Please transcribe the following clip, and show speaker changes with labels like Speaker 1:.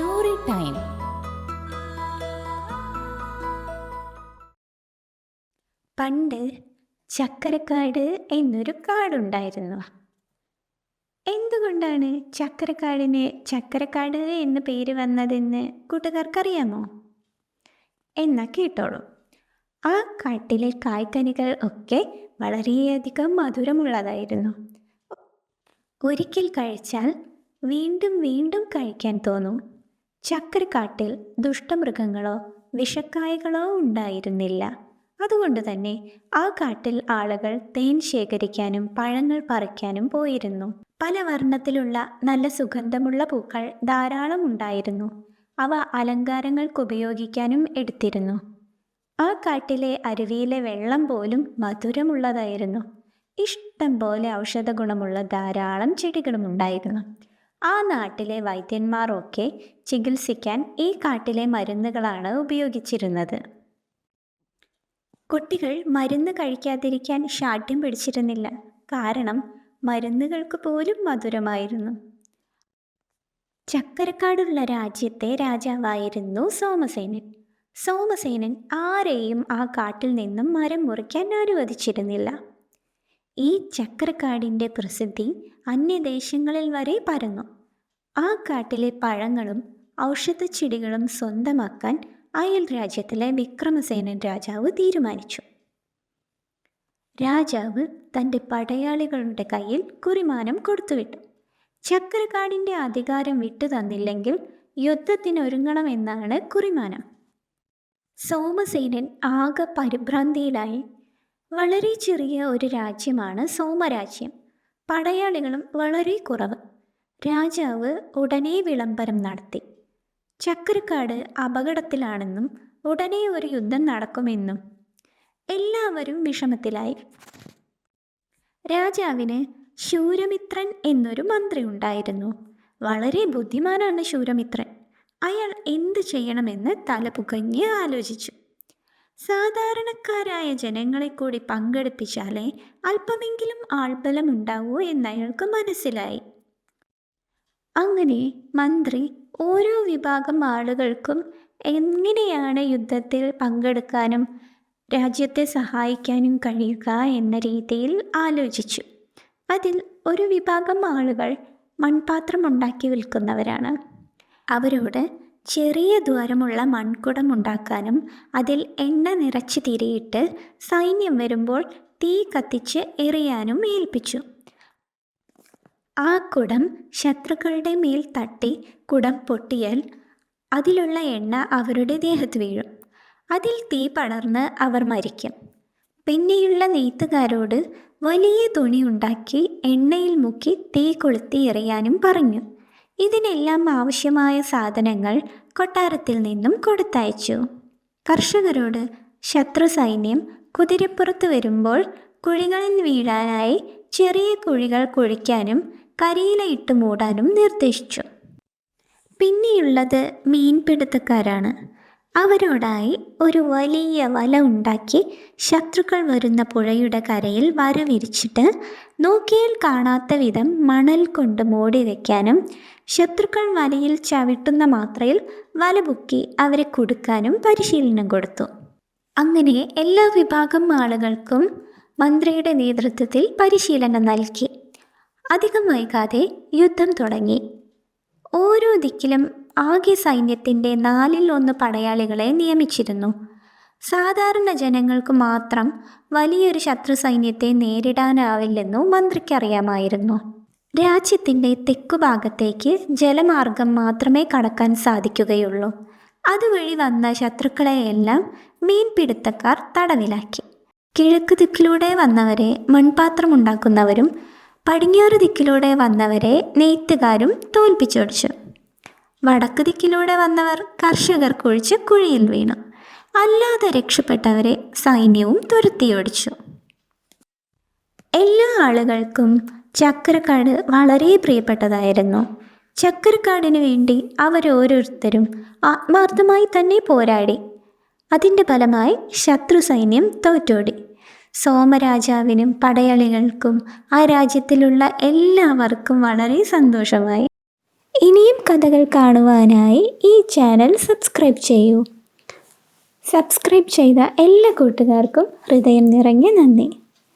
Speaker 1: Story time
Speaker 2: പണ്ട് ചക്കരക്കാട് എന്നൊരു കാടുണ്ടായിരുന്നു. എന്തുകൊണ്ടാണ് ചക്കരക്കാടിന് ചക്കരക്കാട് എന്ന് പേര് വന്നതെന്ന് കൂട്ടുകാർക്കറിയാമോ? എന്നാ കേട്ടോളൂ. ആ കാട്ടിലെ കായ്ക്കനികൾ ഒക്കെ വളരെയധികം മധുരമുള്ളതായിരുന്നു. ഒരിക്കൽ കഴിച്ചാൽ വീണ്ടും വീണ്ടും കഴിക്കാൻ തോന്നും. ചക്കരക്കാട്ടിൽ ദുഷ്ടമൃഗങ്ങളോ വിഷക്കായകളോ ഉണ്ടായിരുന്നില്ല. അതുകൊണ്ട് തന്നെ ആ കാട്ടിൽ ആളുകൾ തേൻ ശേഖരിക്കാനും പഴങ്ങൾ പറിക്കാനും പോയിരുന്നു. പല വർണത്തിലുള്ള നല്ല സുഗന്ധമുള്ള പൂക്കൾ ധാരാളം ഉണ്ടായിരുന്നു. അവ അലങ്കാരങ്ങൾക്ക് ഉപയോഗിക്കാനും എടുത്തിരുന്നു. ആ കാട്ടിലെ അരുവിയിലെ വെള്ളം പോലും മധുരമുള്ളതായിരുന്നു. ഇഷ്ടം പോലെ ഔഷധ ഗുണമുള്ള ധാരാളം ചെടികളും ഉണ്ടായിരുന്നു ആ നാട്ടിലെ വൈദ്യന്മാരൊക്കെ ചികിത്സിക്കാൻ ഈ കാട്ടിലെ മരുന്നുകളാണ് ഉപയോഗിച്ചിരുന്നത്. കുട്ടികൾ മരുന്ന് കഴിക്കാതിരിക്കാൻ ശാഠ്യം പിടിച്ചിരുന്നില്ല. കാരണം മരുന്നുകൾക്ക് പോലും മധുരമായിരുന്നു. ചക്കരക്കാടുള്ള രാജ്യത്തെ രാജാവായിരുന്നു സോമസേനൻ. സോമസേനൻ ആരെയും ആ കാട്ടിൽ നിന്നും മരം മുറിക്കാൻ അനുവദിച്ചിരുന്നില്ല. ഈ ചക്രക്കാടിന്റെ പ്രസിദ്ധി അന്യദേശങ്ങളിൽ വരെ പരന്നു. ആ കാട്ടിലെ പഴങ്ങളും ഔഷധച്ചെടികളും സ്വന്തമാക്കാൻ അയൽ രാജ്യത്തിലെ വിക്രമസേനൻ രാജാവ് തീരുമാനിച്ചു. രാജാവ് തന്റെ പടയാളികളുടെ കയ്യിൽ കുറിമാനം കൊടുത്തുവിട്ടു. ചക്രക്കാടിന്റെ അധികാരം വിട്ടു തന്നില്ലെങ്കിൽ യുദ്ധത്തിനൊരുങ്ങണമെന്നാണ് കുറിമാനം. സോമസേനൻ ആകെ പരിഭ്രാന്തിയിലായി വളരെ ചെറിയ ഒരു രാജ്യമാണ് സോമരാജ്യം. പടയാളികളും വളരെ കുറവ്. രാജാവ് ഉടനെ വിളംബരം നടത്തി. ചക്രക്കാട് അപകടത്തിലാണെന്നും ഉടനെ ഒരു യുദ്ധം നടക്കുമെന്നും എല്ലാവരും വിഷമത്തിലായി. രാജാവിന് ശൂരമിത്രൻ എന്നൊരു മന്ത്രി ഉണ്ടായിരുന്നു വളരെ ബുദ്ധിമാനാണ് ശൂരമിത്രൻ. അയാൾ എന്ത് ചെയ്യണമെന്ന് തലപുകഞ്ഞ് ആലോചിച്ചു. സാധാരണക്കാരായ ജനങ്ങളെ കൂടി പങ്കെടുപ്പിച്ചാലേ അല്പമെങ്കിലും ആൾബലം ഉണ്ടാവൂ എന്നയാൾക്ക് മനസ്സിലായി. അങ്ങനെ മന്ത്രി ഓരോ വിഭാഗം ആളുകൾക്കും എങ്ങനെയാണ് യുദ്ധത്തിൽ പങ്കെടുക്കാനും രാജ്യത്തെ സഹായിക്കാനും കഴിയുക എന്ന രീതിയിൽ ആലോചിച്ചു. അതിൽ ഒരു വിഭാഗം ആളുകൾ മൺപാത്രം ഉണ്ടാക്കി വിൽക്കുന്നവരാണ്. അവരോട് ചെറിയ ദ്വാരമുള്ള മൺകുടം ഉണ്ടാക്കാനും അതിൽ എണ്ണ നിറച്ച് തിരിയിട്ട് സൈന്യം വരുമ്പോൾ തീ കത്തിച്ച് എറിയാനും ഏൽപ്പിച്ചു. ആ കുടം ശത്രുക്കളുടെ മേൽ തട്ടി കുടം പൊട്ടിയാൽ അതിലുള്ള എണ്ണ അവരുടെ ദേഹത്ത് വീഴും. അതിൽ തീ പടർന്ന് അവർ മരിക്കും. പിന്നെയുള്ള നെയ്ത്തുകാരോട് വലിയ തുണി ഉണ്ടാക്കി എണ്ണയിൽ മുക്കി തീ കൊളുത്തി എറിയാനും പറഞ്ഞു. ഇതിനെല്ലാം ആവശ്യമായ സാധനങ്ങൾ കൊട്ടാരത്തിൽ നിന്നും കൊടുത്തയച്ചു. കർഷകരോട് ശത്രു സൈന്യം കുതിരപ്പുറത്ത് വരുമ്പോൾ കുഴികളിൽ വീഴാനായി ചെറിയ കുഴികൾ കുഴിക്കാനും കരിയിലയിട്ട് മൂടാനും നിർദ്ദേശിച്ചു. പിന്നെയുള്ളത് മീൻപിടുത്തക്കാരാണ്. അവരോടായി ഒരു വലിയ വല ഉണ്ടാക്കി ശത്രുക്കൾ വരുന്ന പുഴയുടെ കരയിൽ വര വിരിച്ചിട്ട് നോക്കിയാൽ കാണാത്ത വിധം മണൽ കൊണ്ട് മൂടി വയ്ക്കാനും ശത്രുക്കൾ വലയിൽ ചവിട്ടുന്ന മാത്രയിൽ വല പൊക്കി അവരെ കൊടുക്കാനും പരിശീലനം കൊടുത്തു. അങ്ങനെ എല്ലാ വിഭാഗം ആളുകൾക്കും മന്ത്രിയുടെ നേതൃത്വത്തിൽ പരിശീലനം നൽകി. അധികം വൈകാതെ യുദ്ധം തുടങ്ങി. ഓരോ ദിക്കിലും ആകെ സൈന്യത്തിന്റെ നാലിൽ ഒന്ന് പടയാളികളെ നിയമിച്ചിരുന്നു. സാധാരണ ജനങ്ങൾക്ക് മാത്രം വലിയൊരു ശത്രു സൈന്യത്തെ നേരിടാനാവില്ലെന്നു മന്ത്രിക്കറിയാമായിരുന്നു. രാജ്യത്തിന്റെ തെക്കുഭാഗത്തേക്ക് ജലമാർഗം മാത്രമേ കടക്കാൻ സാധിക്കുകയുള്ളൂ. അതുവഴി വന്ന ശത്രുക്കളെയെല്ലാം മീൻപിടുത്തക്കാർ തടവിലാക്കി. കിഴക്ക് ദിക്കിലൂടെ വന്നവരെ മൺപാത്രമുണ്ടാക്കുന്നവരും പടിഞ്ഞാറ് ദിക്കിലൂടെ വന്നവരെ നെയ്ത്തുകാരും തോൽപ്പിച്ചോടിച്ചു. വടക്ക് ദിക്കിലൂടെ വന്നവർ കർഷകർ കുഴിച്ച് കുഴിയിൽ വീണു. അല്ലാതെ രക്ഷപ്പെട്ടവരെ സൈന്യവും തുരത്തിയോടിച്ചു. എല്ലാ ആളുകൾക്കും ചക്കരക്കാട് വളരെ പ്രിയപ്പെട്ടതായിരുന്നു. ചക്കരക്കാടിന് വേണ്ടി അവരോരോരുത്തരും ആത്മാർത്ഥമായി തന്നെ പോരാടി. അതിന്റെ ഫലമായി ശത്രു സൈന്യം തോറ്റോടി. സോമരാജാവിനും പടയാളികൾക്കും ആ രാജ്യത്തിലുള്ള എല്ലാവർക്കും വളരെ സന്തോഷമായി. ഇനിയും കഥകൾ കാണുവാനായി ഈ ചാനൽ സബ്സ്ക്രൈബ് ചെയ്യൂ. സബ്സ്ക്രൈബ് ചെയ്ത എല്ലാ കൂട്ടുകാർക്കും ഹൃദയം നിറഞ്ഞ നന്ദി.